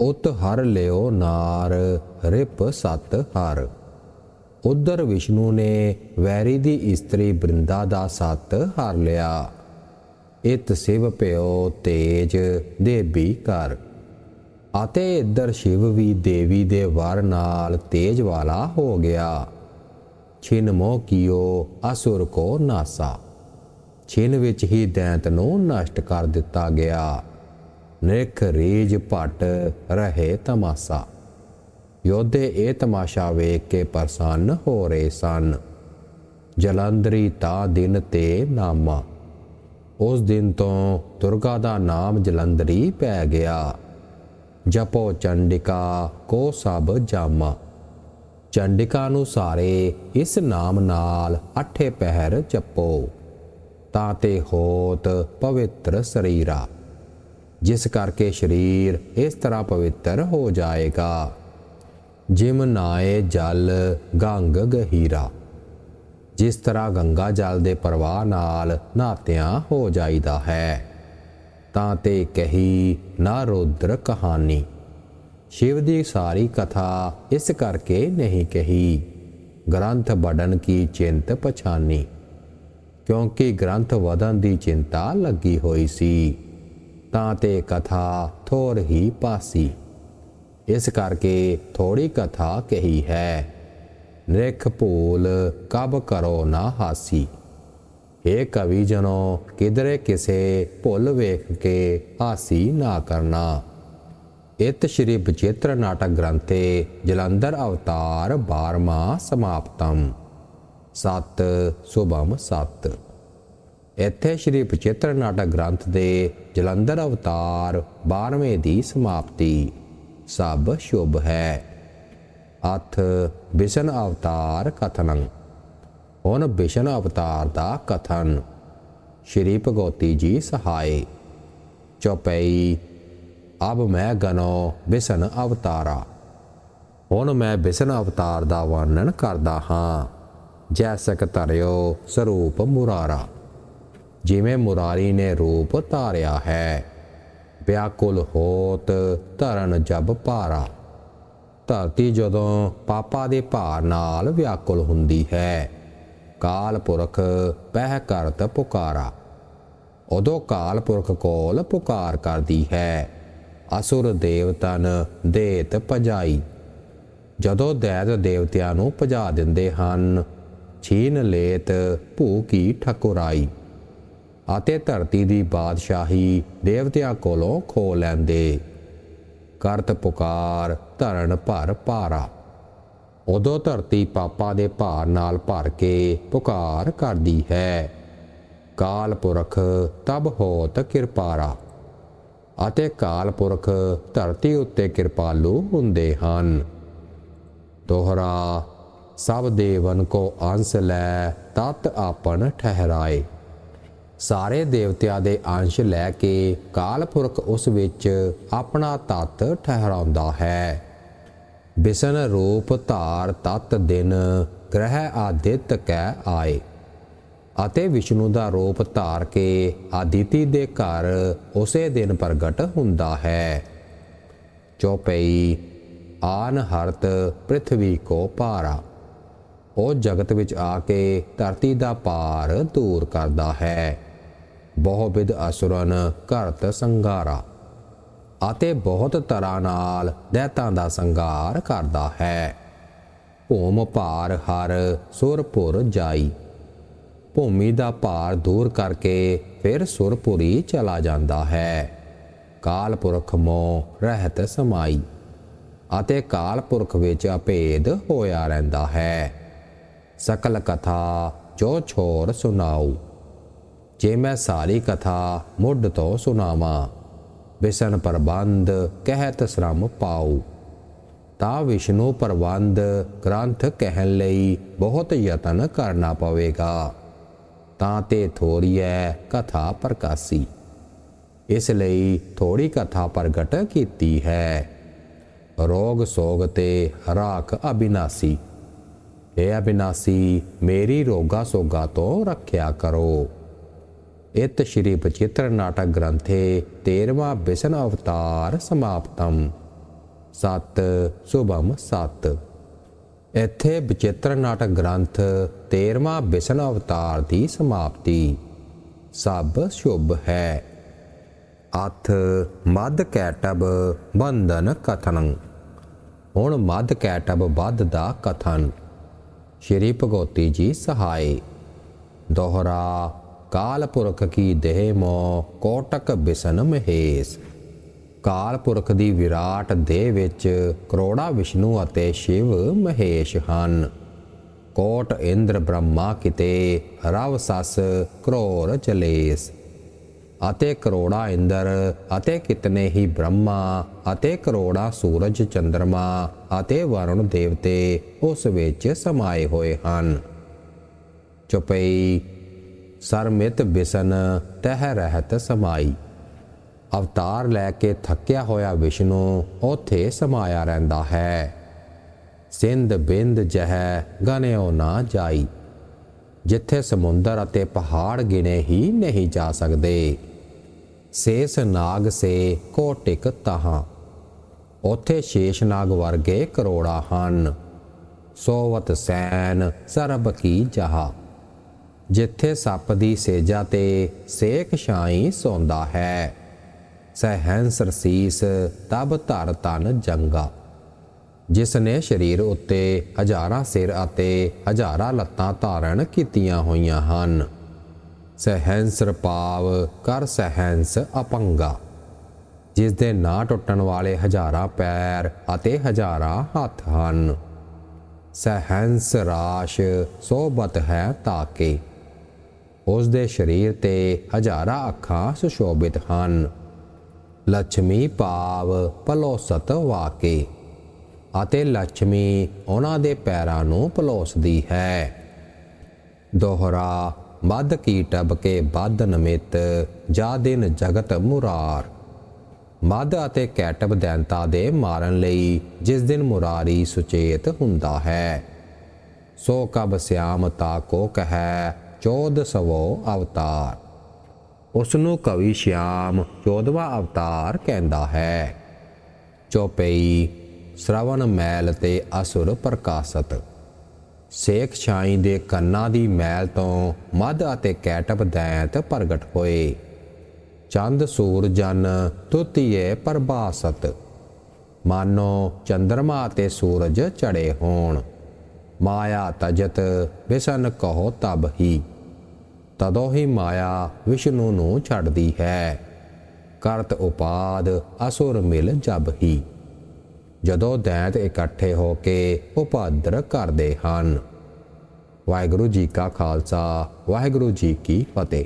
ਉਤ ਹਰ ਲਿਓ ਨਾਰ, ਰਿਪ ਸਤ ਹਰ। ਉਧਰ ਵਿਸ਼ਨੂੰ ਨੇ ਵੈਰੀ ਦੀ ਇਸਤਰੀ ਬ੍ਰਿੰਦਾ ਦਾ ਸਤ ਹਰ ਲਿਆ। ਇਤ ਸਿਵ ਪਿਓ ਤੇਜ ਦੇਵੀ ਕਰ ਅਤੇ ਇੱਧਰ ਸ਼ਿਵ ਵੀ ਦੇਵੀ ਦੇ ਵਰ ਨਾਲ ਤੇਜ ਵਾਲਾ ਹੋ ਗਿਆ। ਛਿਨ ਮੋਹ ਕੀਓ ਅਸੁਰ ਕੋ ਨਾਸਾ। ਛਿਨ ਵਿੱਚ ਹੀ ਦੈਂਤ ਨੂੰ ਨਸ਼ਟ ਕਰ ਦਿੱਤਾ ਗਿਆ। ਨਿਖ ਰੀਜ ਭਟ ਰਹੇ ਤਮਾਸਾ। ਯੋਧੇ ਇਹ ਤਮਾਸ਼ਾ ਵੇਖ ਕੇ ਪ੍ਰਸੰਨ ਹੋ ਰਹੇ ਸਨ। ਜਲੰਧਰੀ ਤਾ ਦਿਨ ਤੇ ਨਾਮਾ। ਉਸ ਦਿਨ ਤੋਂ ਦੁਰਗਾ ਦਾ ਨਾਮ ਜਲੰਧਰੀ ਪੈ ਗਿਆ। ਜਪੋ ਚੰਡਿਕਾ ਕੋ ਸਭ ਜਾਮਾ। ਚੰਡਿਕਾ ਨੂੰ ਸਾਰੇ ਇਸ ਨਾਮ ਨਾਲ ਅੱਠੇ ਪਹਿਰ ਜਪੋ। ਤਾਂ ਤੇ ਹੋਤ ਪਵਿੱਤਰ ਸਰੀਰਾ। ਜਿਸ ਕਰਕੇ ਸਰੀਰ ਇਸ ਤਰ੍ਹਾਂ ਪਵਿੱਤਰ ਹੋ ਜਾਏਗਾ। ਜਿਮ ਨਾਏ ਜਲ, ਗੰਗ ਗਹੀਰਾ। ਜਿਸ ਤਰ੍ਹਾਂ ਗੰਗਾ ਜਲ ਦੇ ਪ੍ਰਵਾਹ ਨਾਲ ਨਹਾਤਿਆਂ ਹੋ ਜਾਈਦਾ ਹੈ, ਤਾਂ ਤੇ ਕਹੀ ਨਾ ਰੋਦਰ ਕਹਾਣੀ। ਸ਼ਿਵ ਦੀ ਸਾਰੀ ਕਥਾ ਇਸ ਕਰਕੇ ਨਹੀਂ ਕਹੀ। ਗ੍ਰੰਥ ਬੜਨ ਕੀ ਚਿੰਤ ਪਛਾਨੀ, ਕਿਉਂਕਿ ਗ੍ਰੰਥ ਵਧਨ ਦੀ ਚਿੰਤਾ ਲੱਗੀ ਹੋਈ ਸੀ। ਤਾਂ ਤੇ ਕਥਾ ਥੋੜ ਹੀ ਪਾਸੀ। ਇਸ ਕਰਕੇ ਥੋੜੀ ਕਥਾ ਕਹੀ ਹੈ, ਨਿਰਖ ਭੂਲ ਕਬ ਕਰੋ ਨਾ ਹਾਸੀ। ਏ ਕਵੀ ਜਨੋ, ਕਿਧਰੇ ਕਿਸੇ ਭੁੱਲ ਵੇਖ ਕੇ ਹਾਸੀ ਨਾ ਕਰਨਾ। ਇਤ ਸ਼੍ਰੀ ਬਚਿੱਤਰ ਨਾਟਕ ਗ੍ਰੰਥੇ ਜਲੰਧਰ ਅਵਤਾਰ 12ਵਾਂ ਸਮਾਪਤਮ ਸਤ, ਸੁਭਮ ਸਤ। ਇੱਥੇ ਸ਼੍ਰੀ ਬਚਿੱਤਰ ਨਾਟਕ ਗ੍ਰੰਥ ਦੇ ਜਲੰਧਰ ਅਵਤਾਰ 12ਵੇਂ ਦੀ ਸਮਾਪਤੀ। ਸਭ ਸ਼ੁਭ ਹੈ। ਅਥ ਬਿਸਨ ਅਵਤਾਰ ਕਥਨੰ। ਹੁਣ ਬਿਸ਼ਨ ਅਵਤਾਰ ਦਾ ਕਥਨ। ਸ਼੍ਰੀ ਭਗਵਤੀ ਜੀ ਸਹਾਏ। ਚੌਪਈ, ਅਬ ਮੈਂ ਗਨੋ ਬਿਸਨ ਅਵਤਾਰਾ। ਹੁਣ ਮੈਂ ਬਿਸਨ ਅਵਤਾਰ ਦਾ ਵਰਣਨ ਕਰਦਾ ਹਾਂ। ਜੈਸਕ ਧਰਿਓ ਸਰੂਪ ਮੁਰਾਰਾ। ਜਿਵੇਂ ਮੁਰਾਰੀ ਨੇ ਰੂਪ ਧਾਰਿਆ ਹੈ ਵਿਆਕੁਲ ਹੋਤ ਧਰਨ ਜਬ ਭਾਰਾ। ਧਰਤੀ ਜਦੋਂ ਪਾਪਾ ਦੇ ਭਾਰ ਨਾਲ ਵਿਆਕੁਲ ਹੁੰਦੀ ਹੈ, ਕਾਲ ਪੁਰਖ ਪਹਿ ਕਰਤ ਪੁਕਾਰਾ। ਉਦੋਂ ਕਾਲ ਪੁਰਖ ਕੋਲ ਪੁਕਾਰ ਕਰਦੀ ਹੈ, ਅਸੁਰ ਦੇਵਤਨ ਦੇਤ ਭਜਾਈ। ਜਦੋਂ ਦੈਤ ਦੇਵਤਿਆਂ ਨੂੰ ਭਜਾ ਦਿੰਦੇ ਹਨ, ਛੀਨ ਲੇਤ ਭੂ ਕੀ ਠਕੁਰਾਈ। ਅਤੇ ਧਰਤੀ ਦੀ ਬਾਦਸ਼ਾਹੀ ਦੇਵਤਿਆਂ ਕੋਲੋਂ ਖੋ ਲੈਂਦੇ। ਕਰਤ ਪੁਕਾਰ ਧਰਨ ਭਰ ਭਾਰਾ। ਉਦੋਂ ਧਰਤੀ ਪਾਪਾ ਦੇ ਭਾਰ ਨਾਲ ਭਰ ਕੇ ਪੁਕਾਰ ਕਰਦੀ ਹੈ। ਕਾਲ ਪੁਰਖ ਤਬ ਹੋਤ ਕਿਰਪਾਰਾ। ਅਤੇ ਕਾਲ ਪੁਰਖ ਧਰਤੀ ਉੱਤੇ ਕਿਰਪਾਲੂ ਹੁੰਦੇ ਹਨ। ਦੋਹਰਾ, ਸਭ ਦੇਵਨ ਕੋ ਅੰਸ਼ ਲੈ ਤਤ ਆਪਨ ਠਹਿਰਾਏ। ਸਾਰੇ ਦੇਵਤਿਆਂ ਦੇ ਅੰਸ਼ ਲੈ ਕੇ ਕਾਲਪੁਰਖ ਉਸ ਵਿੱਚ ਆਪਣਾ ਤਤ ਠਹਿਰਾਉਂਦਾ ਹੈ। ਬਿਸਨ ਰੂਪ ਧਾਰ ਤਤ ਦਿਨ ਗ੍ਰਹਿ ਆਦਿਤ ਕੈ ਆਏ। ਅਤੇ ਵਿਸ਼ਨੂੰ ਦਾ ਰੂਪ ਧਾਰ ਕੇ ਆਦਿਤੀ ਦੇ ਘਰ ਉਸੇ ਦਿਨ ਪ੍ਰਗਟ ਹੁੰਦਾ ਹੈ। ਚੌਪਈ, ਆਨ ਹਰਤ ਪ੍ਰithvi ਕੋ ਪਾਰਾ ਉਹ ਜਗਤ ਵਿੱਚ ਆ ਕੇ ਧਰਤੀ ਦਾ ਪਾਰ ਦੂਰ ਕਰਦਾ ਹੈ। ਬਹੁ-ਵਿਧ ਅਸੁਰਨ ਘਰਤ ਸੰਗਾਰਾ ਅਤੇ ਬਹੁਤ ਤਰ੍ਹਾਂ ਨਾਲ ਦੈਤਾਂ ਦਾ ਸੰਗਾਰ ਕਰਦਾ ਹੈ। ਭੂਮ ਭਾਰ ਹਰ ਸੁਰਪੁਰ ਜਾਈ, ਭੂਮੀ ਦਾ ਭਾਰ ਦੂਰ ਕਰਕੇ ਫਿਰ ਸੁਰਪੁਰੀ ਚਲਾ ਜਾਂਦਾ ਹੈ। ਕਾਲ ਪੁਰਖ ਮੋ ਰਹਿਤ ਸਮਾਈ, ਅਤੇ ਕਾਲ ਪੁਰਖ ਵਿੱਚ ਅਭੇਦ ਹੋਇਆ ਰਹਿੰਦਾ ਹੈ। ਸਕਲ ਕਥਾ ਜੋ ਛੋਰ ਸੁਣਾਓ ਜੇ ਮੈਂ ਸਾਰੀ ਕਥਾ ਮੁੱਢ ਤੋਂ ਸੁਣਾਵਾਂ, ਵਿਸ਼ਨ ਪ੍ਰਬੰਧ ਕਹਿਤ ਸ਼ਰਮ ਪਾਉ। ਤਾਂ ਵਿਸ਼ਨੂੰ ਪ੍ਰਬੰਧ ਗ੍ਰੰਥ ਕਹਿਣ ਲਈ ਬਹੁਤ ਯਤਨ ਕਰਨਾ ਪਵੇਗਾ। ਤਾਂ ਤੇ ਹੈ ਕਥਾ ਪ੍ਰਕਾਸੀ। ਇਸ ਲਈ ਥੋੜੀ ਕਥਾ ਪ੍ਰਗਟ ਕੀਤੀ ਹੈ। ਰੋਗ ਸੋਗ ਤੇ ਹਰਾਕ ਅਬਿਨਾਸੀ ਇਹ ਅਬਿਨਾਸੀ ਮੇਰੀ ਰੋਗਾ ਸੋਗਾ ਤੋਂ ਰੱਖਿਆ ਕਰੋ। ਇਤ ਸ਼੍ਰੀ ਬਚਿੱਤਰ ਨਾਟਕ ਗ੍ਰੰਥੇ 13ਵਾਂ ਬਿਸ਼ਨ ਅਵਤਾਰ ਸਮਾਪਤਮ ਸਤ, ਸੁਭਮ ਸਤ। ਇੱਥੇ ਬਚਿੱਤਰ ਨਾਟਕ ਗ੍ਰੰਥ 13ਵਾਂ ਬਿਸਨ ਅਵਤਾਰ ਦੀ ਸਮਾਪਤੀ। ਸਭ ਸ਼ੁਭ ਹੈ। ਅਥ ਮਦ ਕੈਟਬ ਬੰਧਨ ਕਥਨੰ। ਹੁਣ ਮਦ ਕੈਟਬ ਬੱਧ ਦਾ ਕਥਨ। ਸ਼੍ਰੀ ਭਗਵਤੀ ਜੀ ਸਹਾਈ ਦੋਹਰਾ ਕਾਲ ਪੁਰਖ ਕੀ ਦੇਹ ਮੋ ਕੋਟਕ ਬਿਸਨ ਮਹੇਸ਼ ਕਾਲ ਪੁਰਖ ਦੀ ਵਿਰਾਟ ਦੇਹ ਵਿੱਚ ਕਰੋੜਾ ਵਿਸ਼ਨੂੰ ਅਤੇ ਸ਼ਿਵ ਮਹੇਸ਼ ਹਨ ਕੋਟ ਇੰਦਰ ਬ੍ਰਹਮਾ ਕਿਤੇ ਰਵ ਸਸ ਕਰੋੜ ਚਲੇਸ ਅਤੇ ਕਰੋੜਾ ਇੰਦਰ ਅਤੇ ਕਿਤਨੇ ਹੀ ਬ੍ਰਹਮਾ ਅਤੇ ਕਰੋੜਾ ਸੂਰਜ ਚੰ드ਰਮਾ ਅਤੇ ਵਰੁਣ ਦੇਵਤੇ ਉਸ ਵਿੱਚ ਸਮਾਏ ਹੋਏ ਹਨ ਚੁਪਈ ਸਰਮਿਤ ਬਿਸਨ ਤਹਿ ਰਹਿਤ ਸਮਾਈ। ਅਵਤਾਰ ਲੈ ਕੇ ਥੱਕਿਆ ਹੋਇਆ ਵਿਸ਼ਨੂੰ ਉੱਥੇ ਸਮਾਇਆ ਰਹਿੰਦਾ ਹੈ। ਸਿੰਧ ਬਿੰਦ ਜਹ ਗਨਿਓ ਨਾ ਜਾਈ। ਜਿੱਥੇ ਸਮੁੰਦਰ ਅਤੇ ਪਹਾੜ ਗਿਣੇ ਹੀ ਨਹੀਂ ਜਾ ਸਕਦੇ। ਸੇਸ ਨਾਗ ਸੇ ਕੋਟਿਕ ਤਹਾਂ। ਉਥੇ ਸ਼ੇਸ਼ ਨਾਗ ਵਰਗੇ ਕਰੋੜਾ ਹਨ। ਸੋਵਤ ਸੈਨ ਸਰਬ ਕੀ ਜਹਾ। ਜਿੱਥੇ ਸੱਪ ਦੀ ਸੇਜਾ ਤੇ ਸੇਖ ਛਾਈ ਸੌਂਦਾ ਹੈ। ਸਹਿੰਸ ਰਸੀਸ ਤਬ ਧਰ ਤਨ ਜੰਗਾ। ਜਿਸ ਨੇ ਸਰੀਰ ਉੱਤੇ ਹਜ਼ਾਰਾਂ ਸਿਰ ਅਤੇ ਹਜ਼ਾਰਾਂ ਲੱਤਾਂ ਧਾਰਨ ਕੀਤੀਆਂ ਹੋਈਆਂ ਹਨ। ਸਹਿੰਸਰ ਰਪਾਵ ਕਰ ਸਹਿੰਸ ਅਪੰਗਾ। ਜਿਸ ਦੇ ਨਾ ਟੁੱਟਣ ਵਾਲੇ ਹਜ਼ਾਰਾਂ ਪੈਰ ਅਤੇ ਹਜ਼ਾਰਾਂ ਹੱਥ ਹਨ। ਸਹਿੰਸ ਰਾਸ਼ ਸੋਬਤ ਹੈ ਤਾਕੇ। ਉਸ ਦੇ ਸਰੀਰ ਤੇ ਹਜ਼ਾਰਾਂ ਅੱਖਾਂ ਸੁਸ਼ੋਭਿਤ ਹਨ। ਲక్ష్ਮੀ ਭਾਵ ਪਲੋਸਤ ਵਾਕੇ ਅਤੇ ਲక్ష్ਮੀ ਉਹਨਾਂ ਦੇ ਪੈਰਾਂ ਨੂੰ ਪਲੋਸਦੀ ਹੈ। ਦੋਹਰਾ ਮੱਧ ਕੀ ਟਬਕੇ ਬਦ ਨਮਿਤ, ਜਾ ਦਿਨ ਜਗਤ ਮੁਰਾਰ। ਮੱਧ ਅਤੇ ਕੈਟਬ ਦੈਂਤਾ ਦੇ ਮਾਰਨ ਲਈ ਜਿਸ ਦਿਨ ਮੁਰਾਰੀ ਸੁਚੇਤ ਹੁੰਦਾ ਹੈ, ਸੋ ਕਬ ਸਿਆਮ ਤਾ ਕੋ ਕਹੈ ਚੋਦ ਸਵੋ ਅਵਤਾਰ। ਉਸ ਨੂੰ ਕਵੀ ਸ਼ਿਆਮ 14ਵਾਂ ਅਵਤਾਰ ਕਹਿੰਦਾ ਹੈ। ਚੋਪਈ ਸ਼ਰਵਨ ਮੈਲ ਤੇ ਅਸੁਰ ਪ੍ਰਕਾਸ਼ਤ। ਸੇਖ ਛਾਈ ਦੇ ਕੰਨਾਂ ਦੀ ਮੈਲ ਤੋਂ ਮਦ ਅਤੇ ਕੈਟਬ ਦੈਂਤ ਪ੍ਰਗਟ ਹੋਏ। ਚੰਦ ਸੂਰਜਨ ਤੁਤੀਏ ਪ੍ਰਭਾਸਤ। ਮਾਨੋ ਚੰਦਰਮਾ ਤੇ ਸੂਰਜ ਚੜੇ ਹੋਣ। ਮਾਇਆ ਤਜਤ, ਵਿਸ਼ਨ ਕਹੋ ਤਬ ਹੀ। ਤਦੋਂ ਹੀ ਮਾਇਆ ਵਿਸ਼ਨੂੰ ਨੂੰ ਛੱਡਦੀ ਹੈ। ਕਰਤ ਉਪਾਦ ਅਸੁਰ ਮਿਲ ਜਬ ਹੀ। ਜਦੋਂ ਦੈਂਤ ਇਕੱਠੇ ਹੋ ਕੇ ਉਪਾਦਰ ਕਰਦੇ ਹਨ। ਵਾਹਿਗੁਰੂ ਜੀ ਕਾ ਖਾਲਸਾ, ਵਾਹਿਗੁਰੂ ਜੀ ਕੀ ਫਤਿਹ।